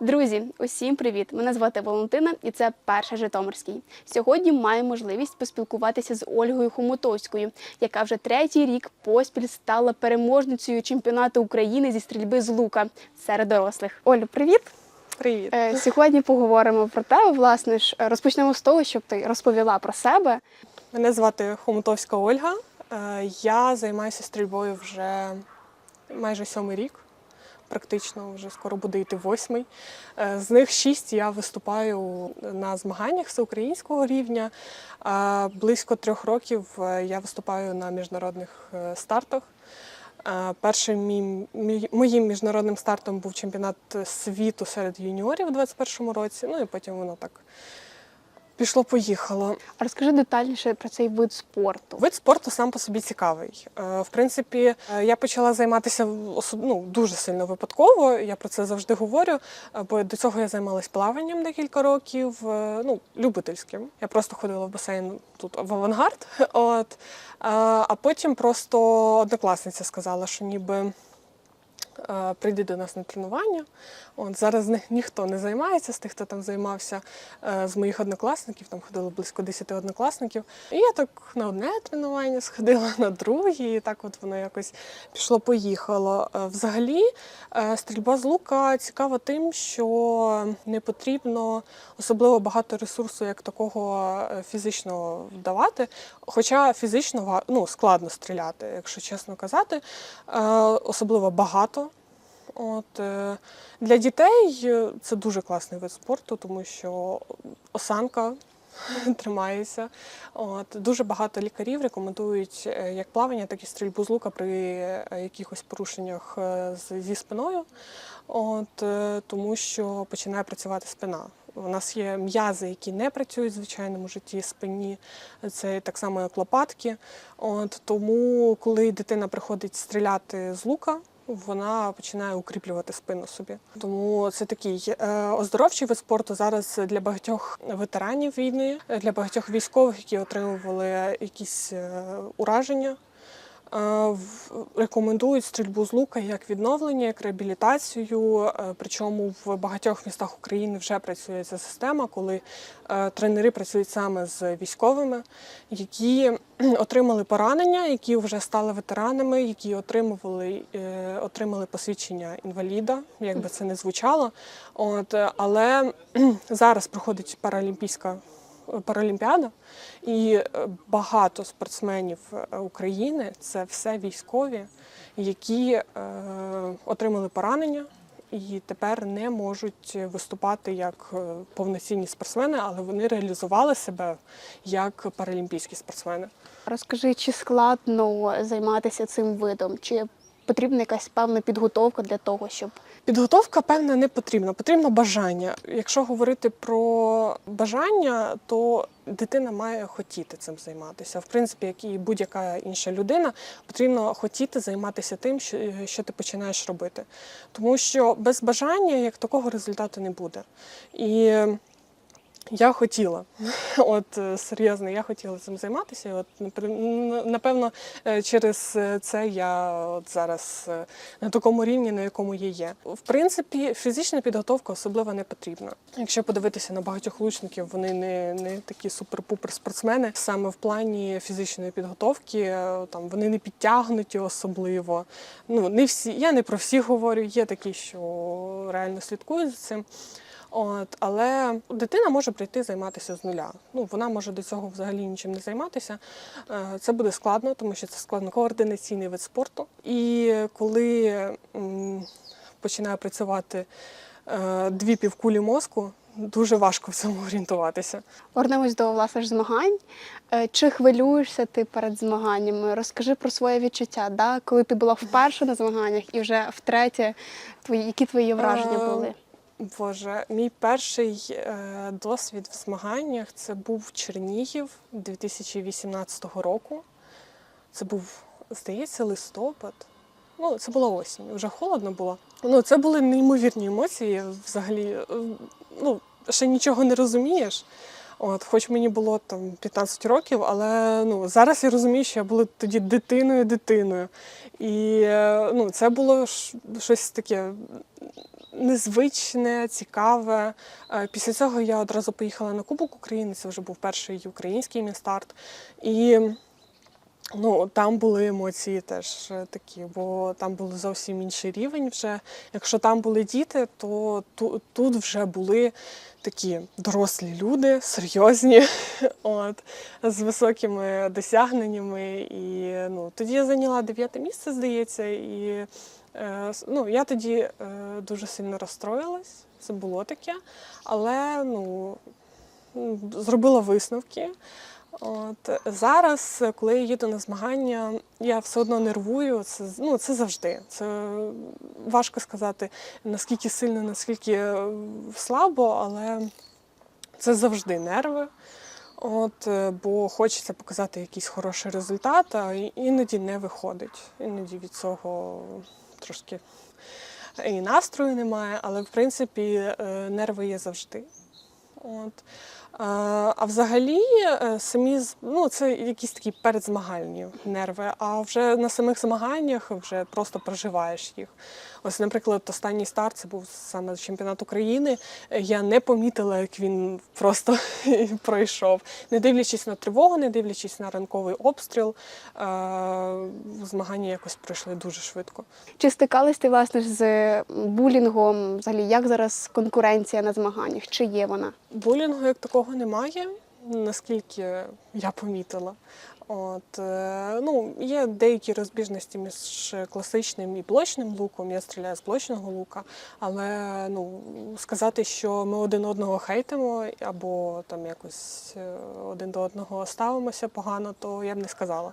Друзі, усім привіт! Мене звати Валентина, і це перший Житомирський. Сьогодні маю можливість поспілкуватися з Ольгою Хомутовською, яка вже третій рік поспіль стала переможницею чемпіонату України зі стрільби з лука серед дорослих. Олю, привіт! Привіт. Е, Сьогодні поговоримо про тебе. Власне ж, розпочнемо з того, щоб ти розповіла про себе. Мене звати Хомутовська Ольга. Е, Я займаюся стрільбою вже майже сьомий рік. Практично вже скоро буде йти восьмий. Е, З них шість я виступаю на змаганнях всеукраїнського рівня. Близько трьох років е, я виступаю на міжнародних е, стартах. Першим моїм міжнародним стартом був чемпіонат світу серед юніорів у 2021 році. Ну і потім воно так пішло-поїхало. А Розкажи детальніше про цей вид спорту. Вид спорту сам по собі цікавий. Е, В принципі, е, я почала займатися ну, дуже сильно випадково. Я про це завжди говорю. е, Бо до цього я займалась плаванням декілька років, ну любительським. Я просто ходила в басейн тут в авангард. От а потім просто однокласниця сказала, що ніби. е, Прийди до нас на тренування. От зараз них ніхто не займається з тих, хто там займався е, з моїх однокласників. Там ходило близько 10 однокласників. І я так на одне тренування сходила, на друге, і так от воно якось пішло-поїхало. Е, Взагалі, е, стрільба з лука цікава тим, що не потрібно особливо багато ресурсу як такого е, фізично вдавати. Хоча фізично ну, складно стріляти, якщо чесно казати, Е, особливо багато. От, е, для дітей е, це дуже класний вид спорту, тому що осанка тримається. От, дуже багато лікарів рекомендують е, як плавання, так і стрільбу з лука при якихось порушеннях зі спиною, от, тому що починає працювати спина. У нас є м'язи, які не працюють в звичайному житті спині, це так само як лопатки. От, тому, коли дитина приходить стріляти з лука, вона починає укріплювати спину собі. Тому це такий е, оздоровчий вид спорту зараз для багатьох ветеранів війни, для багатьох військових, які отримували якісь е, ураження. Е, Рекомендують стрільбу з лука як відновлення, як реабілітацію. Е, Причому в багатьох містах України вже працює ця система, коли е, тренери працюють саме з військовими, які отримали поранення, які вже стали ветеранами, які отримували отримали посвідчення інваліда, як би це не звучало. От але зараз проходить паралімпійська паралімпіада, і е, багато спортсменів е, України це все військові, які е, отримали поранення. І тепер не можуть виступати як е, повноцінні спортсмени, але вони реалізували себе як паралімпійські спортсмени. Розкажи, чи складно займатися цим видом, чи потрібна якась певна підготовка для того, щоб Підготовка, певна, не потрібна, потрібно бажання. Якщо говорити про бажання, то дитина має хотіти цим займатися. В принципі, як і будь-яка інша людина, потрібно хотіти займатися тим, що, що ти починаєш робити. Тому що без бажання як такого результату не буде. І я хотіла, от е, серйозно, я хотіла цим займатися. І От напевно, е, через це я от зараз е, на такому рівні, на якому я є. В принципі, фізична підготовка особливо не потрібна. Якщо подивитися на багатьох лучників, вони не, не такі супер-пупер спортсмени. Саме в плані фізичної підготовки е, там вони не підтягнуті особливо. Ну не всі, я не про всіх говорю. Є такі, що реально слідкують за цим. От, але дитина може прийти займатися з нуля. Ну, вона може до цього взагалі нічим не займатися. Е, Це буде складно, тому що це складно-координаційний вид спорту. І коли починає працювати е, дві півкулі мозку, дуже важко в цьому орієнтуватися. Повернемось до власне ж змагань. Е, Чи хвилюєшся ти перед змаганнями? Розкажи про своє відчуття, да? коли ти була вперше на змаганнях і вже втретє, твої, які твої враження були? Боже, мій перший е, досвід в змаганнях це був Чернігів 2018 року. Це був, здається, листопад. Ну, це була осінь, вже холодно було. Ну, це були неймовірні емоції. Взагалі, е, ну, ще нічого не розумієш. От, хоч мені було там 15 років, але ну, зараз я розумію, що я була тоді дитиною, дитиною. І е, ну, це було щось таке незвичне, цікаве. Е, Після цього я одразу поїхала на Кубок України. Це вже був перший український містарт. І ну, там були емоції теж е, такі, бо там був зовсім інший рівень. Вже якщо там були діти, то ту- тут вже були такі дорослі люди, серйозні, от, з високими досягненнями. І ну, тоді я зайняла дев'яте місце, здається, і е, ну, я тоді е, дуже сильно розстроїлась. Це було таке, але ну, зробила висновки. От зараз, коли я їду на змагання, я все одно нервую. Це ну це завжди. Це важко сказати наскільки сильно, наскільки е, слабо, але це завжди нерви. От, е, бо хочеться показати якийсь хороший результат, а іноді не виходить. Іноді від цього трошки і настрою немає, але в принципі е, нерви є завжди. От. А, взагалі, е, самі ну, це якісь такі передзмагальні нерви. А вже на самих змаганнях вже просто проживаєш їх. Ось, наприклад, останній старт це був саме чемпіонат України. Я не помітила, як він просто пройшов. Не дивлячись на тривогу, не дивлячись на ранковий обстріл, змагання якось пройшли дуже швидко. Чи стикались ти власне з булінгом? Взагалі, як зараз конкуренція на змаганнях? Чи є вона? Булінгу як такого немає, наскільки я помітила. От, е, ну, є деякі розбіжності між класичним і блочним луком. Я стріляю з блочного лука, але ну, сказати, що ми один одного хейтимо або там якось е, один до одного ставимося погано, то я б не сказала.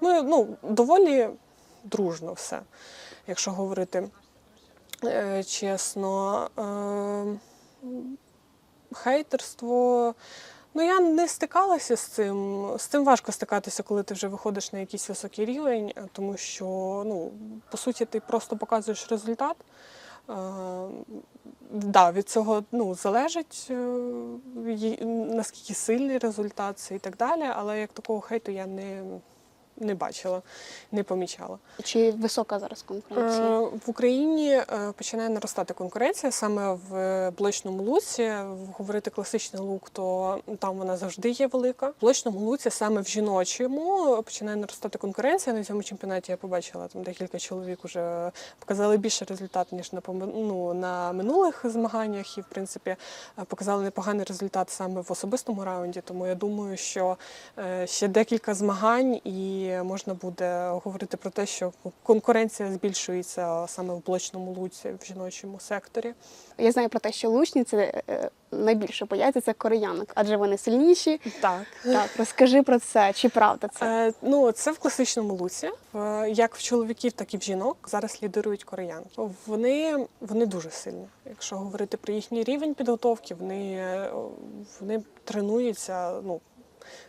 Ми ну, доволі дружно все, якщо говорити е, чесно. Хейтерство. Ну, я не стикалася з цим. З цим важко стикатися, коли ти вже виходиш на якийсь високий рівень, тому що, ну, по суті, ти просто показуєш результат. Е, да, від цього ну, залежить, е, наскільки сильний результат і так далі, але як такого хейту я не, не бачила, не помічала. Чи висока зараз конкуренція? Е, В Україні е, починає наростати конкуренція саме в блочному луці. Говорити класичний лук, то там вона завжди є велика. В блочному луці саме в жіночому починає наростати конкуренція. На цьому чемпіонаті я побачила там декілька чоловік уже показали більше результат ніж на ну, на минулих змаганнях, і в принципі е, показали непоганий результат саме в особистому раунді. Тому я думаю, що е, ще декілька змагань і можна буде говорити про те, що конкуренція збільшується саме в блочному луці в жіночому секторі. Я знаю про те, що лучниці е, найбільше бояться це кореянок, адже вони сильніші. Так. Так, розкажи про це, чи правда це? Е, ну, це в класичному луці. В- Як в чоловіків, так і в жінок зараз лідирують кореянки. Вони, вони дуже сильні. Якщо говорити про їхній рівень підготовки, вони, е, вони тренуються ну,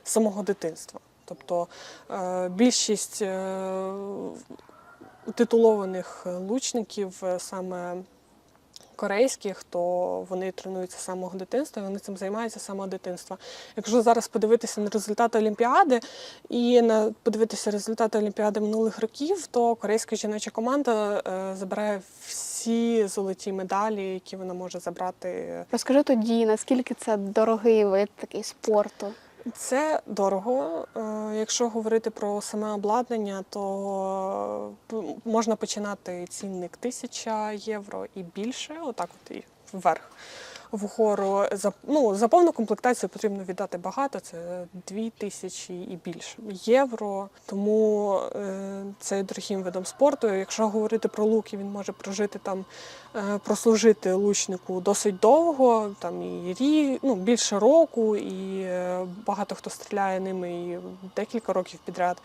з самого дитинства. Тобто е, більшість е, титулованих лучників е, саме корейських, то вони тренуються з самого дитинства, і вони цим займаються з самого дитинства. Якщо зараз подивитися на результати Олімпіади і на подивитися результати Олімпіади минулих років, то корейська жіноча команда забирає всі золоті медалі, які вона може забрати. Розкажи тоді, наскільки це дорогий вид такий спорту? Це дорого. Е, Якщо говорити про саме обладнання, то е, можна починати цінник 1000 євро і більше, отак от і вверх. Вгору за ну за повну комплектацію потрібно віддати багато. Це 2 тисячі і більше євро. Тому е, це дорогим видом спорту. Якщо говорити про луки, він може прожити там, прослужити лучнику досить довго, там і рі, ну, більше року, і е, багато хто стріляє ними і декілька років підряд,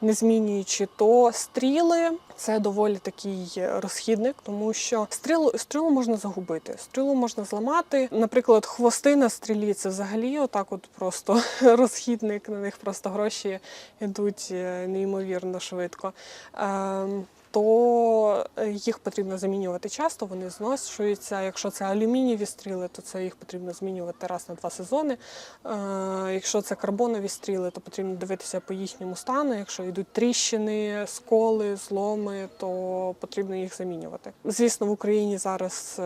не змінюючи то стріли. Це доволі такий розхідник, тому що стрілу, стрілу можна загубити, стрілу можна зламати. Наприклад, хвости на стрілі це взагалі отак, от просто розхідник. На них просто гроші йдуть е, неймовірно швидко. То е, їх потрібно замінювати часто, вони зношуються. Якщо це алюмінієві стріли, то це їх потрібно змінювати раз на два сезони. Е, Якщо це карбонові стріли, то потрібно дивитися по їхньому стану. Якщо йдуть тріщини, сколи, зломи, то потрібно їх замінювати. Звісно, в Україні зараз.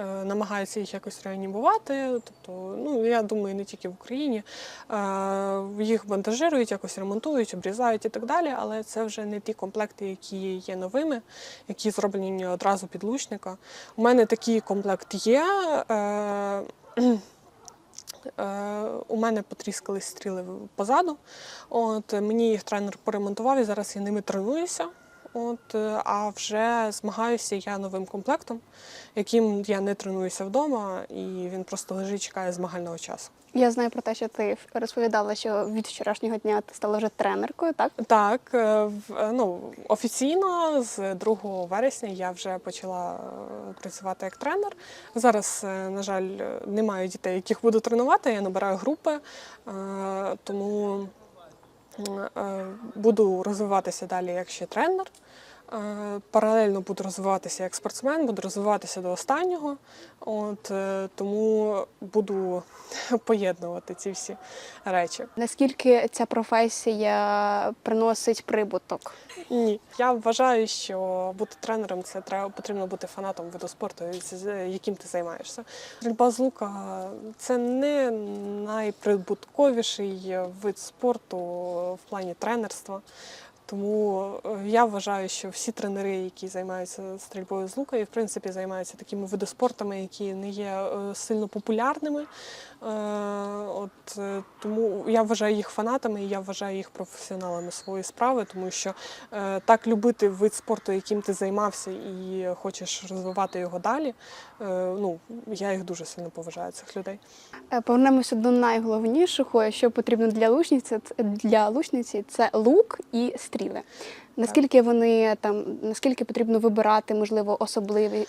Е, Намагаються їх якось реанімувати. Тобто, ну я думаю, не тільки в Україні. Е, Їх бандажирують, якось ремонтують, обрізають і так далі. Але це вже не ті комплекти, які є новими, які зроблені одразу під лучника. У мене такий комплект є. Е, У мене потріскались стріли позаду. От мені їх тренер поремонтував і зараз я ними тренуюся. От, е, а вже змагаюся я новим комплектом, яким я не тренуюся вдома, і він просто лежить, чекає змагального часу. Я знаю про те, що ти розповідала, що від вчорашнього дня ти стала вже тренеркою, так? Так, е, е, ну офіційно з 2 вересня я вже почала працювати як тренер. Зараз, на жаль, немає дітей, яких буду тренувати. Я набираю групи, тому буду розвиватися далі як ще тренер. Е, Паралельно буду розвиватися як спортсмен, буду розвиватися до останнього. От е, тому буду поєднувати ці всі речі. Наскільки ця професія приносить прибуток? Ні, я вважаю, що бути тренером це треба потрібно бути фанатом виду спорту, яким ти займаєшся. Стрільба з лука це не найприбутковіший вид спорту в плані тренерства. Тому е, я вважаю, що всі тренери, які займаються стрільбою з лука, і в принципі займаються такими видоспортами, які не є е, сильно популярними. Е, От тому я вважаю їх фанатами, і я вважаю їх професіоналами своєї справи, тому що так любити вид спорту, яким ти займався, і хочеш розвивати його далі. Ну я їх дуже сильно поважаю цих людей. Повернемося до найголовнішого, що потрібно для лучниці. Для лучниці це лук і стріли. Наскільки вони там, наскільки потрібно вибирати, можливо, особливі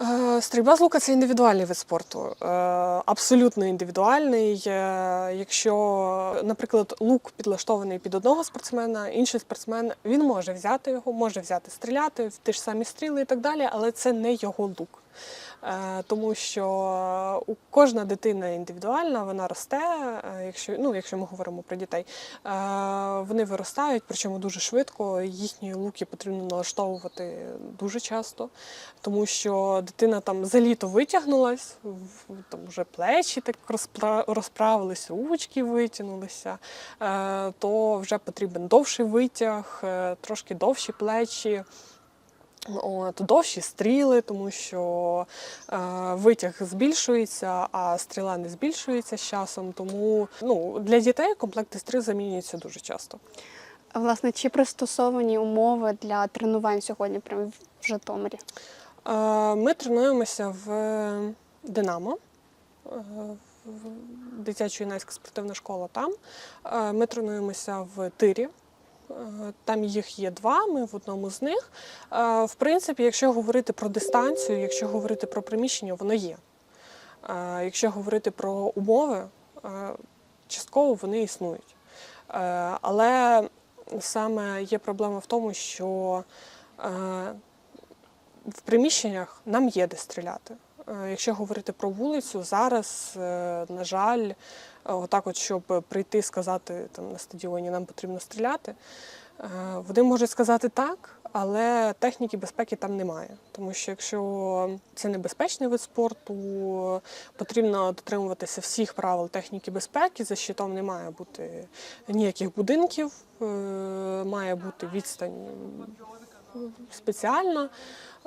Е, Стрільба з лука це індивідуальний вид спорту, е, абсолютно індивідуальний. Е, Якщо, наприклад, лук підлаштований під одного спортсмена, інший спортсмен він може взяти його, може взяти стріляти в ті ж самі стріли і так далі, але це не його лук. Е, Тому що кожна дитина індивідуальна, вона росте. е, Якщо ну, якщо ми говоримо про дітей, е, вони виростають, причому дуже швидко. Їхні луки потрібно налаштовувати дуже часто, тому що дитина там за літо витягнулась, там вже плечі так розпра- розправились, ручки витягнулися, то вже потрібен довший витяг, трошки довші плечі. От, довші стріли, тому що е, витяг збільшується, а стріла не збільшується з часом. Тому ну, для дітей комплекти стріл замінюються дуже часто. А, власне, чи пристосовані умови для тренувань сьогодні прямо в Житомирі? Е, Ми тренуємося в Динамо, е, дитячо-юнацька спортивна школа там. Е, Ми тренуємося в тирі. Е, Там їх є два, ми в одному з них. Е, В принципі, якщо говорити про дистанцію, якщо говорити про приміщення, воно є. Е, Якщо говорити про умови, частково вони існують. Але саме є проблема в тому, що в приміщеннях нам є де стріляти. Якщо говорити про вулицю, зараз, на жаль, отак, от, щоб прийти сказати там на стадіоні, нам потрібно стріляти, е, вони можуть сказати так, але техніки безпеки там немає. Тому що якщо це небезпечний вид спорту, потрібно дотримуватися всіх правил техніки безпеки. За щитом не має бути ніяких будинків, е, має бути відстань спеціальна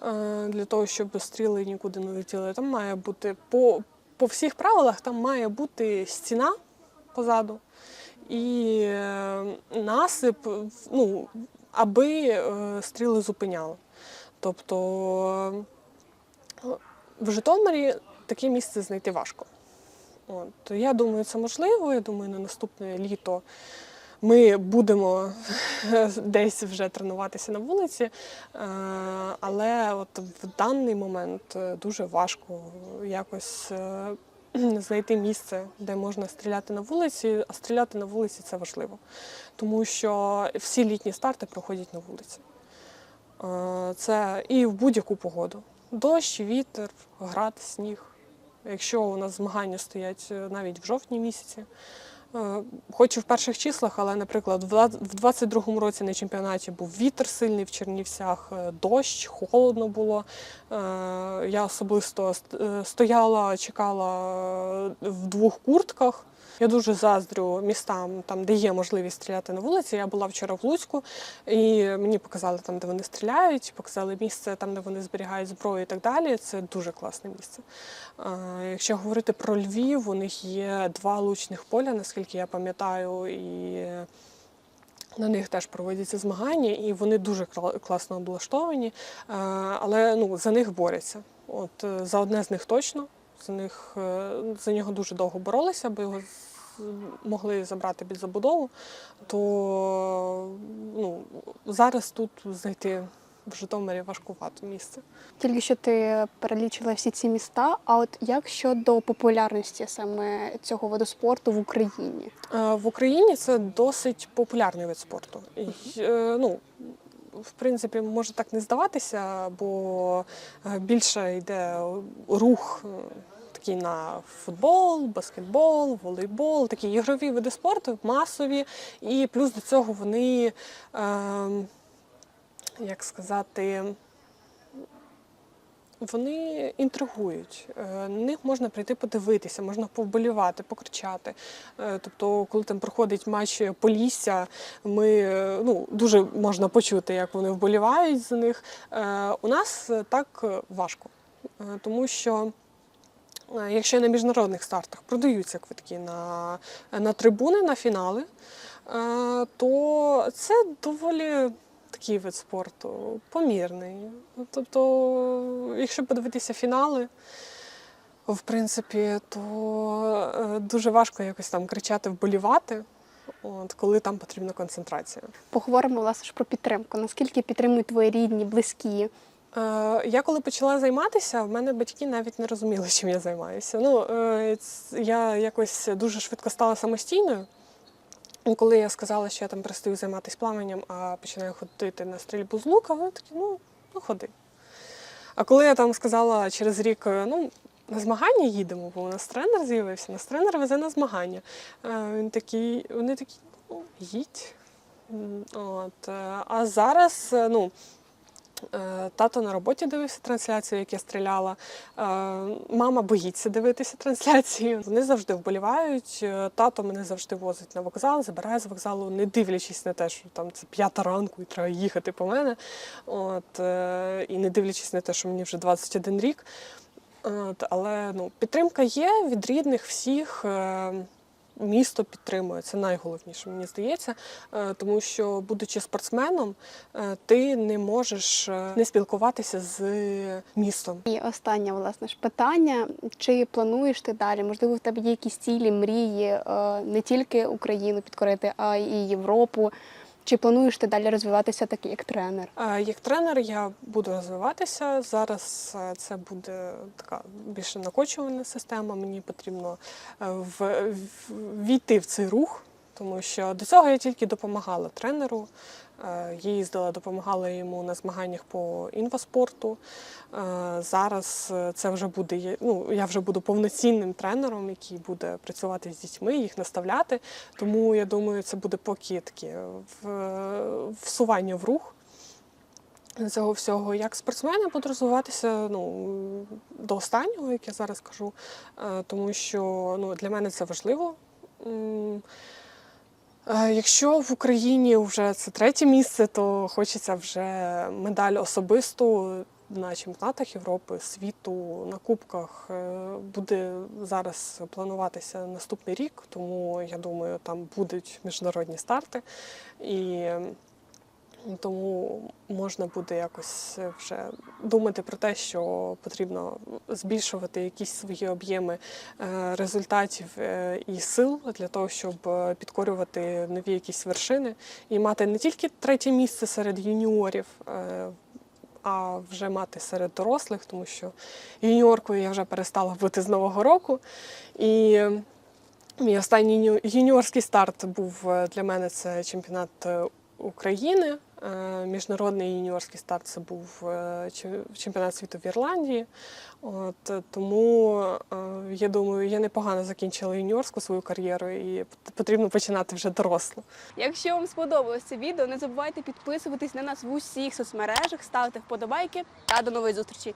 е, для того, щоб стріли нікуди не летіли. Там має бути по, по всіх правилах там має бути стіна позаду і е, насип, ну, аби е, стріли зупиняли. Тобто е, в Житомирі таке місце знайти важко. От, я думаю, це можливо. Я думаю, на наступне літо ми будемо десь вже тренуватися на вулиці, е, але от в даний момент е, дуже важко якось е, знайти місце, де можна стріляти на вулиці, а стріляти на вулиці це важливо, тому що всі літні старти проходять на вулиці. Це і в будь-яку погоду. Дощ, вітер, град, сніг. Якщо у нас змагання стоять навіть в жовтні місяці, хоч і в перших числах, але, наприклад, в два- 22-му році на чемпіонаті був вітер сильний в Чернівцях, е, дощ, холодно було. Е, Я особисто е, стояла, чекала е, в двох куртках. Я дуже заздрю містам, там, де є можливість стріляти на вулиці. Я була вчора в Луцьку, і мені показали там, де вони стріляють, показали місце там, де вони зберігають зброю і так далі. Це дуже класне місце. Якщо говорити про Львів, у них є два лучних поля, наскільки я пам'ятаю, і на них теж проводяться змагання, і вони дуже класно облаштовані, але ну, за них борються. От е, за одне з них точно. За них е, за нього дуже довго боролися, бо його могли забрати під забудову. То ну, зараз тут знайти в Житомирі важкувато місце. Тільки що ти перелічила всі ці міста. А от як щодо популярності саме цього виду спорту в Україні? Е, В Україні це досить популярний вид спорту. І, е, ну, в принципі, може так не здаватися, бо е, більше йде рух. е, Такий на футбол, баскетбол, волейбол, такі ігрові види спорту, масові. І плюс до цього вони, е, як сказати, вони інтригують. Е, На них можна прийти подивитися, можна повболівати, покричати. Е, Тобто, коли там проходить матч Полісся, ми е, ну, дуже можна почути, як вони вболівають за них. У нас так важко, тому що. Якщо на міжнародних стартах продаються квитки на, на трибуни, на фінали, то це доволі такий вид спорту помірний. Ну, Тобто, якщо подивитися фінали, в принципі, то е, дуже важко якось там кричати, вболівати, от, коли там потрібна концентрація. Поговоримо власне ж про підтримку. Наскільки підтримують твої рідні, близькі? Е, Я коли почала займатися, в мене батьки навіть не розуміли, чим я займаюся. Ну, е, я якось дуже швидко стала самостійною. І Коли я сказала, що я там перестаю займатися плаванням, а починаю ходити на стрільбу з лука, вони такі, ну, ну ходи. А коли я там сказала через рік, е, ну, на змагання їдемо, бо у нас тренер з'явився, нас тренер везе на змагання. Е, Він такий, вони такі, ну, їдь. От. е, А зараз, ну, Тато на роботі дивився трансляцію, як я стріляла. Е, Мама боїться дивитися трансляцію. Вони завжди вболівають. Е, Тато мене завжди возить на вокзал, забирає з вокзалу, не дивлячись на те, що там це п'ята ранку і треба їхати по мене. От, е, і не дивлячись на те, що мені вже 21 рік. От, але ну, підтримка є від рідних всіх. Місто підтримує, це найголовніше, мені здається, Е, тому що, будучи спортсменом, е, ти не можеш е, не спілкуватися з містом. І останнє власне ж питання: чи плануєш ти далі? Можливо, в тебе є якісь цілі, мрії не тільки Україну підкорити, а й Європу. Чи плануєш ти далі розвиватися так як тренер? Е, Як тренер я буду розвиватися. Зараз е, це буде така більше накочувана система. Мені потрібно ввійти в, в цей рух, тому що до цього я тільки допомагала тренеру. Е, Їздила, допомагала йому на змаганнях по інваспорту. Е, Зараз е, це вже буде ну, я вже буду повноцінним тренером, який буде працювати з дітьми, їх наставляти. Тому я думаю, це буде поки таке всування в рух цього всього. Як спортсмен я буду розвиватися ну, до останнього, як я зараз кажу, тому що ну, для мене це важливо. Е, Якщо в Україні вже це третє місце, то хочеться вже медаль особисту на чемпіонатах Європи, світу, на кубках. Е, Буде зараз плануватися наступний рік, тому я думаю, там будуть міжнародні старти. І тому можна буде якось вже думати про те, що потрібно збільшувати якісь свої об'єми е, результатів е, і сил для того, щоб е, підкорювати нові якісь вершини і мати не тільки третє місце серед юніорів, е, а вже мати серед дорослих, тому що юніоркою я вже перестала бути з нового року. І мій останній юні- юніорський старт був е, для мене це чемпіонат е, України. Е, Міжнародний юніорський старт це був е, чемпіонат світу в Ірландії. От тому е, я думаю, я непогано закінчила юніорську свою кар'єру і потрібно починати вже дорослу. Якщо вам сподобалось це відео, не забувайте підписуватись на нас в усіх соцмережах, ставте вподобайки та до нової зустрічі.